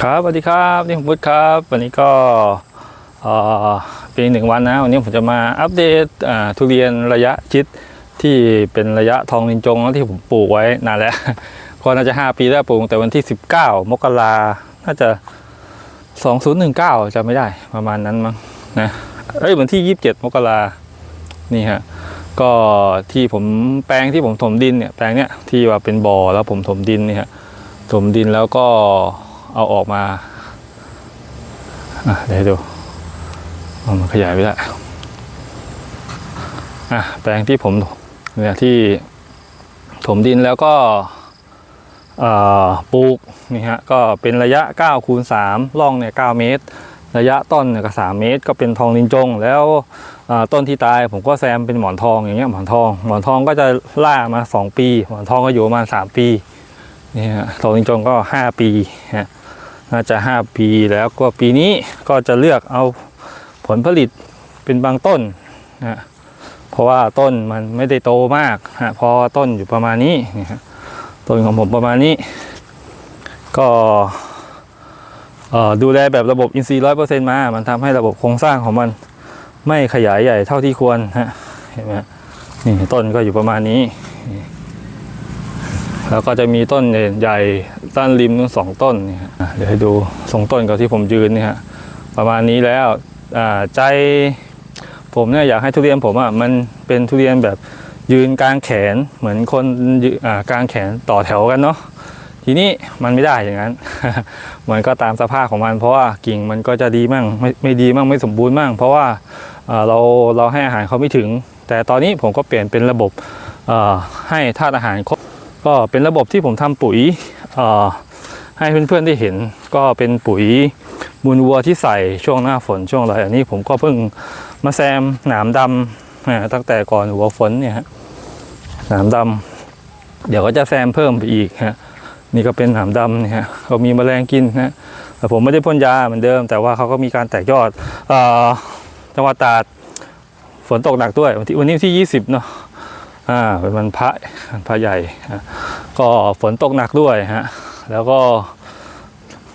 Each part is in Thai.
ครับสวัสดีครับนี่ผมพุทธครับ วันนี้ก็เป็นหนึ่งวันนะวันนี้ผมจะมาอัปเดตทุเรียนระยะชิดที่เป็นระยะทองนินจงที่ผมปลูกไว้นานแล้วก็น่าจะ 5 ปีแล้วปลูกแต่วันที่ 19 มกราน่าจะ 2019จำไม่ได้ประมาณนั้นมั้งนะเอ้ยวันที่ 27 มกรานี่ฮะก็ที่ผมแปลงที่ผมถมดินเนี่ยแปลงเนี้ยที่ว่าเป็นบ่อแล้วผมถมดินเนี่ยฮะถมดินแล้วก็ เอาออกมาเดี๋ยวให้ดูมันขยายไปแล้วอะแปลงที่ผมเนี่ยที่ถมดินแล้วก็ปลูกนี่ฮะก็เป็นระยะ9คูณ3ร่องเนี่ย9เมตร ระยะต้นเนี่ยก็3เมตร ก็เป็นทองนินจง แล้วต้นที่ตายผมก็แซมเป็นหมอนทองอย่างเงี้ยหมอนทอง หมอนทองก็จะล่ามา 2 ปี หมอนทองก็อยู่ประมาณ3ปีนี่ฮะทองนินจงก็ 5 ปีฮะ น่าจะ 5 ปีแล้วก็ปีนี้ก็จะเลือกเอาผลผลิตเป็นบางต้นนะเพราะว่าต้นมันไม่ได้โตมากฮะเพอต้นอยู่ประมาณนี้นี่ฮะต้นของผมประมาณนี้ ก็ดูแลแบบระบบอินทรีย์ร้อยเปอร์เซ็นต์มา มันทำให้ระบบโครงสร้างของมันไม่ขยายใหญ่เท่าที่ควรฮะเห็นไหมนี่ต้นก็อยู่ประมาณนี้ แล้วก็จะมีต้นใหญ่ๆต้นริมนู้นสองต้นนี่ฮะเดี๋ยวให้ดูทรงต้นกับที่ผมยืนนี่ฮะประมาณนี้แล้วใจผมเนี่ยอยากให้ทุเรียนผมอะมันเป็นทุเรียนแบบยืนกลางแขนเหมือนคนอ่ากลางแขนต่อแถวกันเนาะทีนี้มันไม่ได้อย่างนั้น มันก็ตามสภาพของมัน เพราะว่ากิ่งมันก็จะดีมั่งไม่ไม่ดีมั่งไม่สมบูรณ์มั่ง เพราะว่าเราเราให้อาหารเขาไม่ถึง แต่ตอนนี้ผมก็เปลี่ยนเป็นระบบให้ธาตุอาหารครบ ก็เป็นระบบที่ผมทำปุ๋ยให้เพื่อนๆได้เห็น ก็เป็นปุ๋ยมูลวัวที่ใส่ช่วงหน้าฝนช่วงอะไรอันนี้ผมก็เพิ่งมาแซมหนามดำตั้งแต่ก่อนหัวฝนเนี่ยฮะหนามดำเดี๋ยวก็จะแซมเพิ่มไปอีกฮะนี่ก็เป็นหนามดำเนี่ยเขามีแมลงกินนะแต่ผมไม่ได้พ่นยาเหมือนเดิม แต่ว่าเขาก็มีการแตกยอดอจังหวัดตราดฝนตกหนักด้วยวันที่วันนี้ที่ 20 เนาะ อ่าเป็นวันพระพระใหญ่ ก็ฝนตกหนักด้วยฮะแล้วก็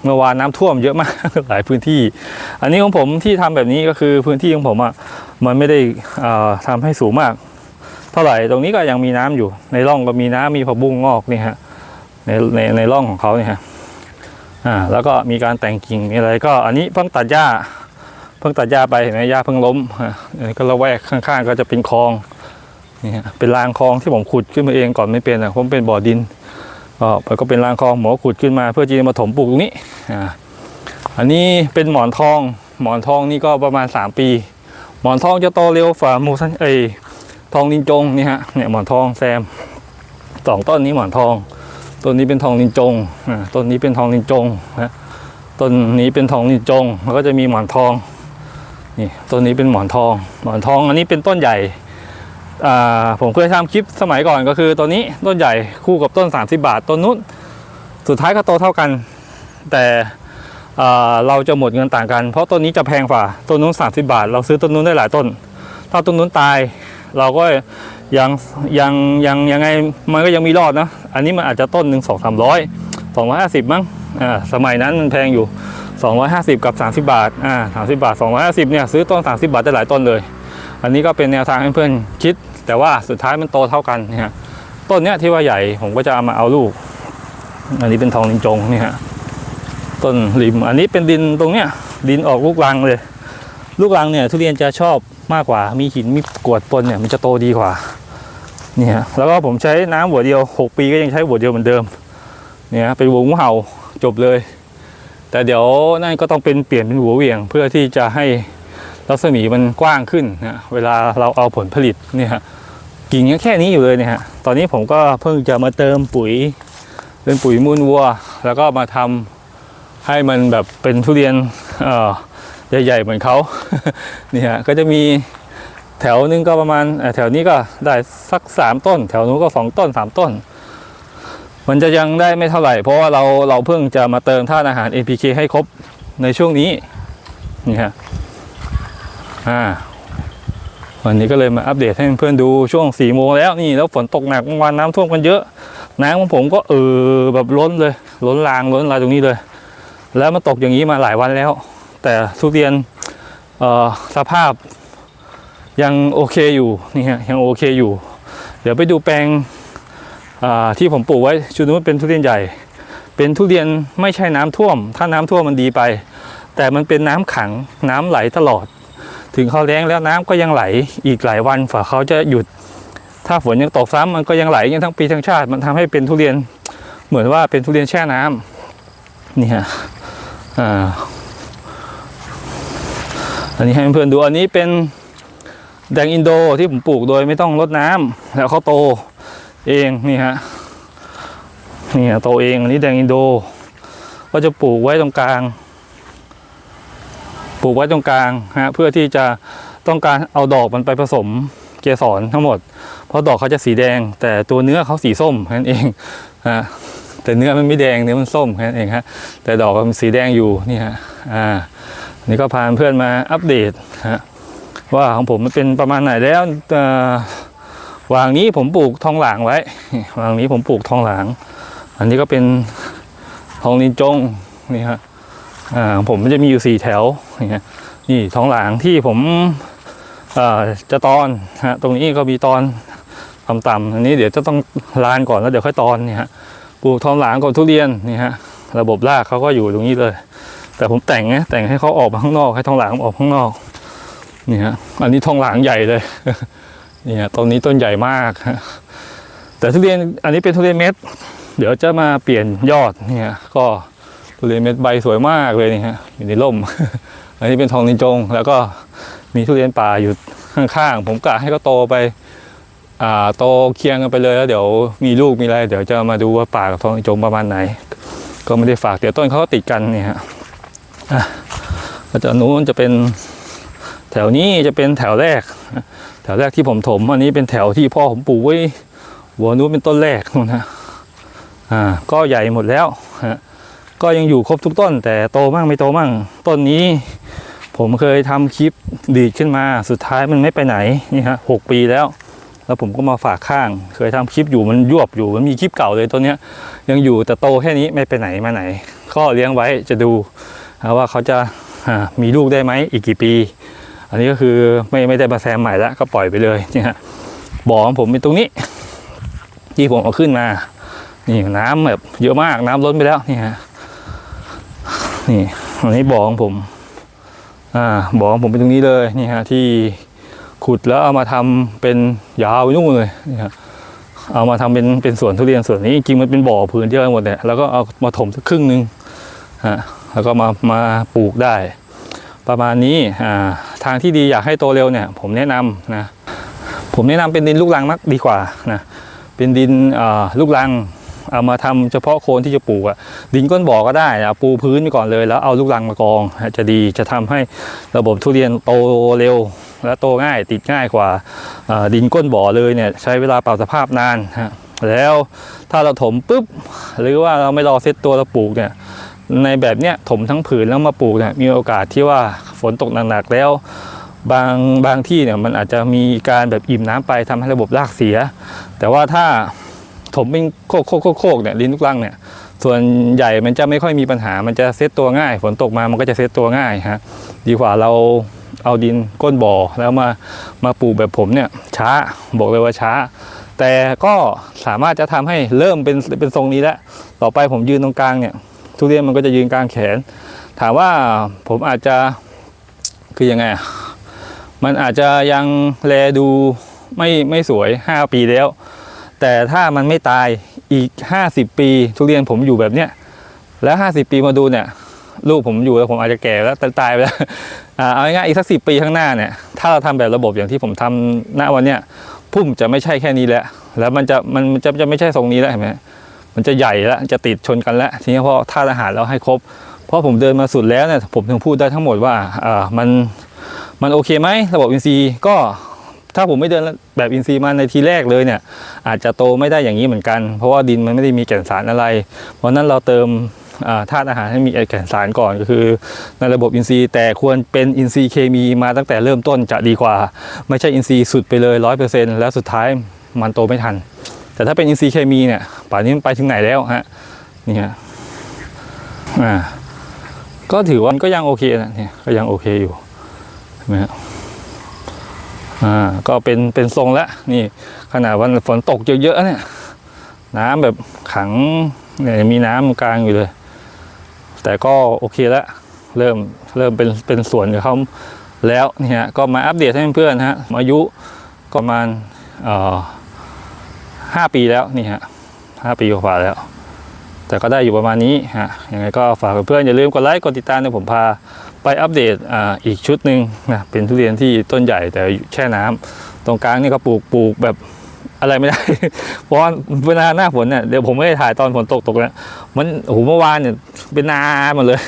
เมื่อวานน้ำท่วมเยอะมากหลายพื้นที่ อันนี้ของผมที่ทำแบบนี้ก็คือพื้นที่ของผมอะมันไม่ได้อ่าทำให้สูงมาก เท่าไหร่ตรงนี้ก็ยังมีน้ำอยู่ ในร่องก็มีน้ำมีผักบุ้งงอกนี่ฮะในในในร่องของเขาเนี่ยฮะอ่าแล้วก็มีการแต่งกิ่งมีอะไรก็อันนี้เพิ่งตัดหญ้า เพิ่งตัดหญ้าไปเห็นไหมหญ้าเพิ่งล้มฮะก็ระแวกข้างๆ ก็จะเป็นคลอง นี่ฮะเป็นรางคลองที่ผมขุดขึ้นมาเองก่อนไม่เป็นอะผมเป็นบ่อดินก็มันก็เป็นรางคลองหมอขุดขึ้นมา เพื่อที่จะมาถมปลูกตรงนี้อ่าอันนี้เป็นหมอนทอง หมอนทองนี่ก็ประมาณ 3 ปี หมอนทองจะโตเร็วฝ่ามูสันเอยทองนินจงนี่ฮะเนี่ยหมอนทองแซมสองต้นนี้หมอนทองต้นนี้เป็นทองนินจงอ่าต้นนี้เป็นทองนินจงนะต้นนี้เป็นทองนินจงแล้วก็จะมีหมอนทองนี่ต้นนี้เป็นหมอนทอง หมอนทองอันนี้เป็นต้นใหญ่ ผมเคยทำคลิปสมัยก่อนก็คือตัวนี้ต้นใหญ่คู่กับต้น 30 บาทต้นนู้นสุดท้ายก็โตเท่ากัน แต่เราจะหมดเงินต่างกัน เพราะต้นนี้จะแพงกว่าต้นนู้น 30 บาท เราซื้อต้นนู้นได้หลายต้น ถ้าต้นนู้นตายเราก็ยังยังยังยังไงมันก็ยังมีรอดนะอันนี้มันอาจจะต้นหนึ่งสองสามร้อยสองร้อยห้าสิบมั้งอ่าสมัยนั้นมันแพงอยู่ 250 กับ 30 บาทอ่า30 บาท 250เนี่ยซื้อต้น 30 บาทได้หลายต้นเลย อันนี้ก็เป็นแนวทางให้เพื่อนคิด แต่ว่าสุดท้ายมันโตเท่ากันเนี่ยฮะต้นเนี้ยที่ว่าใหญ่ผมก็จะเอามาเอาลูก อันนี้เป็นทองลิงจงนี่ฮะต้นริมอันนี้เป็นดินตรงเนี้ยดินออกลูกรังเลย ลูกรังเนี่ยทุเรียนจะชอบมากกว่ามีหินมีกวดปนเนี่ยมันจะโตดีกว่าเนี่ฮะแล้วก็ผมใช้น้ำหัวเดียว 6 ปีก็ยังใช้หัวเดียวเหมือนเดิมเนี่ยเป็นหัวงูเห่าจบเลย แต่เดี๋ยวนั่นก็ต้องเป็นเปลี่ยนเป็นหัวเวียงเพื่อที่จะให้ รัศมีมันกว้างขึ้นนะเวลาเราเอาผลผลิตเนี่ยกิ่งยังแค่นี้อยู่เลยเนี่ยฮะตอนนี้ผมก็เพิ่งจะมาเติมปุ๋ยเป็นปุ๋ยมูลวัว แล้วก็มาทำให้มันแบบเป็นทุเรียนใหญ่ๆเหมือนเขานี่ฮะก็จะมีแถวนึงก็ประมาณแถวนี้ก็ได้สักสามต้น แถวนู้นก็สองต้นสามต้น มันจะยังได้ไม่เท่าไหร่ เพราะว่าเราเราเพิ่งจะมาเติมธาตุอาหาร NPK ให้ครบในช่วงนี้นี่ฮะ อ่าวันนี้ก็เลยมาอัปเดตให้เพื่อนดูช่วง4ี่โมงแล้วนี่แล้วฝนตกหนักเมื่อวานน้ำท่วมกันเยอะน้ำของผมก็เออแบบล้นเลย ล้นรางล้นอะไรตรงนี้เลย แล้วมันตกอย่างนี้มาหลายวันแล้ว แต่ทุเรียนเอ่อสภาพยังโอเคอยู่นี่ฮะยังโอเคอยู่ เดี๋ยวไปดูแปลงที่ผมปลูกไว้ชุดนู้นเป็นทุเรียนใหญ่ เป็นทุเรียนไม่ใช่น้ำท่วม ถ้าน้ำท่วมมันดีไป แต่มันเป็นน้ำขังน้ำไหลตลอด ถึงเขาแล้งแล้วน้ำก็ยังไหลอีกหลายวันฝ่าเขาจะหยุด ถ้าฝนยังตกซ้ำมันก็ยังไหลกันทั้งปีทั้งชาติ มันทำให้เป็นทุเรียนเหมือนว่าเป็นทุเรียนแช่น้ำนี่ฮะอ่าอันนี้ให้เพื่อนดูอันนี้เป็นแดงอินโดที่ผมปลูกโดยไม่ต้องรดน้ำแล้วเขาโตเองนี่ฮะนี่ฮะโตเองอันนี้แดงอินโด ก็จะปลูกไว้ตรงกลาง ปลูกไว้ตรงกลางฮะเพื่อที่จะต้องการเอาดอกมันไปผสมเกสรทั้งหมด เพราะดอกเขาจะสีแดง แต่ตัวเนื้อเขาสีส้มนั้นเองฮะแต่เนื้อมันไม่แดงเนื้อมันส้มนั้นเองฮะแต่ดอกมันสีแดงอยู่นี่ฮะอ่านี่ก็พาเพื่อนมาอัปเดตฮะว่าของผมมันเป็นประมาณไหนแล้ววางนี้ผมปลูกทองหลางไว้วางนี้ผมปลูกทองหลาง อันนี้ก็เป็นทองลินจงนี่ฮะอ่าผมมันจะมีอยู่สี่แถว นี่นี่ทองหลางที่ผมจะตอนฮะตรงนี้ก็มีตอนต่ำๆอันนี้เดี๋ยวจะต้องลานก่อนแล้วเดี๋ยวค่อยตอนนี่ฮะปลูกทองหลางกับทุเรียนนี่ฮะระบบรากเขาก็อยู่ตรงนี้เลย แต่ผมแต่งนะแต่งให้เขาออกมาข้างนอกให้ทองหลางออกข้างนอกนี่ฮะอันนี้ทองหลางใหญ่เลยนี่ฮะต้นนี้ต้นใหญ่มากฮะแต่ทุเรียนอันนี้เป็นทุเรียนเม็ดเดี๋ยวจะมาเปลี่ยนยอดนี่ฮะก็ ทุเรียนเม็ดใบสวยมากเลยนี่ฮะอยู่ในร่ม อันนี้เป็นทองนินจง แล้วก็มีทุเรียนป่าอยู่ข้างๆผมกะให้เขาโตไปอ่าโตเคียงกันไปเลยแล้วเดี๋ยวมีลูกมีอะไรเดี๋ยวจะมาดูว่าป่ากับทองอินจงประมาณไหน ก็ไม่ได้ฝากเดี๋ยวต้นเขาก็ติดกันเนี่ยฮะอะก็จะนู้นจะเป็นแถวนี้จะเป็นแถวแรก แถวแรกที่ผมถม อันนี้เป็นแถวที่พ่อผมปลูกไว้หัวนู้นเป็นต้นแรกนู่นฮะอ่าก็ใหญ่หมดแล้วฮะ ก็ยังอยู่ครบทุกต้น แต่โตมั่งไม่โตมั่งต้นนี้ ผมเคยทำคลิปดีดขึ้นมาสุดท้ายมันไม่ไปไหนนี่ฮะหกปีแล้ว แล้วผมก็มาฝากข้าง เคยทำคลิปอยู่มันยวบอยู่มันมีคลิปเก่าเลยตัวเนี้ยังอยู่แต่โตแค่นี้ไม่ไปไหนมาไหน ก็เลี้ยงไว้จะดูว่าเขาจะมีลูกได้ไหมอีกกี่ปี อันนี้ก็คือไม่ไม่ได้มาแซมใหม่แล้วก็ปล่อยไปเลยนี่ฮะบ่อของผมเป็นตรงนี้ ที่ผมเอาขึ้นมา นี่น้ำแบบเยอะมากน้ำล้นไปแล้วนี่ฮะ นี่อันนี้บ่อของผม อ่าบอของผมเป็นตรงนี้เลยนี่ฮะที่ขุดแล้วเอามาทำเป็นยาวไปนู่นเลยนี่ฮะเอามาทำเป็นเป็นสวนทุเรียนสวนนี้จริงมันเป็นบ่อพื้นเยอะไปหมดเลยแล้วก็เอามาถมสักครึ่งหนึ่งฮะแล้วก็มามาปลูกได้ ประมาณนี้อ่าทางที่ดีอยากให้โตเร็วเนี่ย ผมแนะนำนะผมแนะนำเป็นดินลูกรังมักดีกว่านะเป็นดินลูกรัง เอามาทำเฉพาะโคนที่จะปลูกอะดินก้นบ่อก็ได้อะปูพื้นไปก่อนเลย แล้วเอาลูกรังมากองจะดีจะทำให้ระบบทุเรียนโตเร็ว และโตง่ายติดง่ายกว่าดินก้นบ่อเลยเนี่ยใช้เวลาปรับสภาพนานฮะแล้วถ้าเราถมปุ๊บหรือว่าเราไม่รอเซตตัวเราปลูกเนี่ยในแบบเนี้ยถมทั้งผืนแล้วมาปลูกเนี่ยมีโอกาสที่ว่าฝนตกหนักๆแล้วบางบางที่เนี่ยมันอาจจะมีการแบบอิ่มน้ำไปทำให้ระบบรากเสีย แต่ว่าถ้า ถมเป็นโคกโคกโคกเนี่ยลิ้นลูกลังเนี่ยส่วนใหญ่มันจะไม่ค่อยมีปัญหา มันจะเซตตัวง่าย ฝนตกมามันก็จะเซตตัวง่ายฮะดีกว่าเราเอาดินก้นบ่อแล้วมามาปลูกแบบผมเนี่ยช้าบอกเลยว่าช้า แต่ก็สามารถจะทำให้เริ่มเป็นเป็นทรงนี้แล้วต่อไปผมยืนตรงกลางเนี่ยทุเรียนมันก็จะยืนกลางแขน ถามว่าผมอาจจะคือยังไงมันอาจจะยังแลดูไม่ไม่สวย 5 ปีแล้ว แต่ถ้ามันไม่ตายอีก 50 ปี ทุเรียนผมอยู่แบบเนี้ยแล้ว 50 ปีมาดูเนี่ยลูกผมอยู่แล้วผมอาจจะแก่แล้วตายไปแล้วเอาง่ายๆอีกสักสิปีข้างหน้าเนี่ยถ้าเราทำแบบระบบอย่างที่ผมทำณวันเนี้ยพุ่มจะไม่ใช่แค่นี้แล้ว แล้วมันจะมันจะจะไม่ใช่ทรงนี้แล้วเห็นไหมมันจะใหญ่แล้วจะติดชนกันแล้วทีนี้พอธาตุอาหารเราให้ครบเพราะผมเดินมาสุดแล้วเนี่ยผมถึงพูดได้ทั้งหมดว่าอ่ามันมันโอเคไหมระบบอินทรีก็ ถ้าผมไม่เดินแบบอินทรีย์มาในทีแรกเลยเนี่ยอาจจะโตไม่ได้อย่างนี้เหมือนกัน เพราะว่าดินมันไม่ได้มีแก่นสารอะไร เพราะนั้นเราเติมธาตุอาหารให้มีแก่นสารก่อนก็คือ ในระบบอินทรีย์แต่ควรเป็นอินทรีย์เคมีมาตั้งแต่เริ่มต้นจะดีกว่า ไม่ใช่อินทรีย์สุดไปเลยร้อยเปอร์เซ็นต์แล้วสุดท้ายมันโตไม่ทัน แต่ถ้าเป็นอินทรีย์เคมีเนี่ยป่านนี้มันไปถึงไหนแล้วฮะนี่ฮะอ่าก็ถือว่าก็ยังโอเคนะเนี่ยก็ยังโอเคอยู่เห็นไหมฮะ อ่าก็เป็นเป็นทรงแล้วนี่ขนาดวันฝนตกเยอะๆเนี่ยน้ำแบบขังเนี่ยมีน้ำกลางอยู่เลย แต่ก็โอเคแล้วเริ่มเริ่มเป็นเป็นสวนกับเขาแล้วเนี่ยก็มาอัปเดตให้เพื่อนๆฮะอายุก็ประมาณเอ่อห้าปีแล้วนี่ฮะห้าปีกว่าแล้ว แต่ก็ได้อยู่ประมาณนี้ฮะยังไงก็ฝากเพื่อนๆอย่าลืมกดไลค์กดติดตามในผมพา ไปอัปเดตออีกชุดหนึ่งนะเป็นทุเรียนที่ต้นใหญ่แต่แช่น้ำตรงกลางนี่ก็ปลูกปลูกแบบอะไรไม่ได้ เพราะว่าเวลาหน้าฝนเนี่ยเดี๋ยวผมไม่ได้ถ่ายตอนฝนตกตกแล้วมันโอ้โหเมื่อวานเนี่ยเป็นนาหมดเลย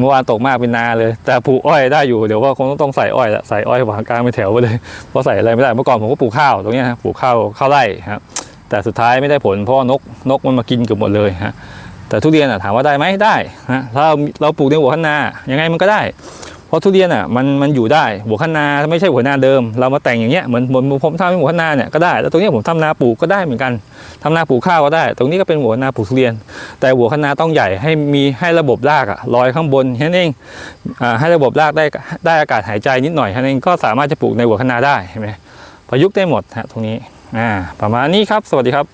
เมื่อวานตกมากเป็นนาเลย แต่ปลูกอ้อยได้อยู่เดี๋ยวก็คงต้องใส่อ้อยละใส่อ้อยหวางกลางไปแถวไปเลยเพราะใส่อะไรไม่ได้เมื่อก่อนผมก็ปลูกข้าวตรงเนี้ยฮะปลูกข้าวข้าวไร่ครับแต่สุดท้ายไม่ได้ผลเพราะนกนกมันมากินเกือบหมดเลยฮะ แต่ทุเรียนอะถามว่าได้ไหมได้ฮะถ้าเราเราปลูกในหัวคะนนายังไงมันก็ได้ เพราะทุเรียนอะมันมันอยู่ได้หัวคะนนาไม่ใช่หัวนาเดิม เรามาแต่งอย่างเงี้ยเหมือนเหมือนผมทำเป็นหัวคะนนาเนี่ยก็ได้แล้วตรงนี้ผมทำนาปลูกก็ได้เหมือนกันทำนาปลูกข้าวก็ได้ ตรงนี้ก็เป็นหัวนาปลูกทุเรียน แต่หัวคะนนาต้องใหญ่ให้มีให้ระบบรากอะลอยข้างบนแค่นั้นเองอ่าให้ระบบรากได้ได้อากาศหายใจนิดหน่อยแค่นั้นเองก็สามารถจะปลูกในหัวคะนาได้เห็นไหมประยุกต์ได้หมดฮะตรงนี้อ่าประมาณนี้ครับ สวัสดีครับ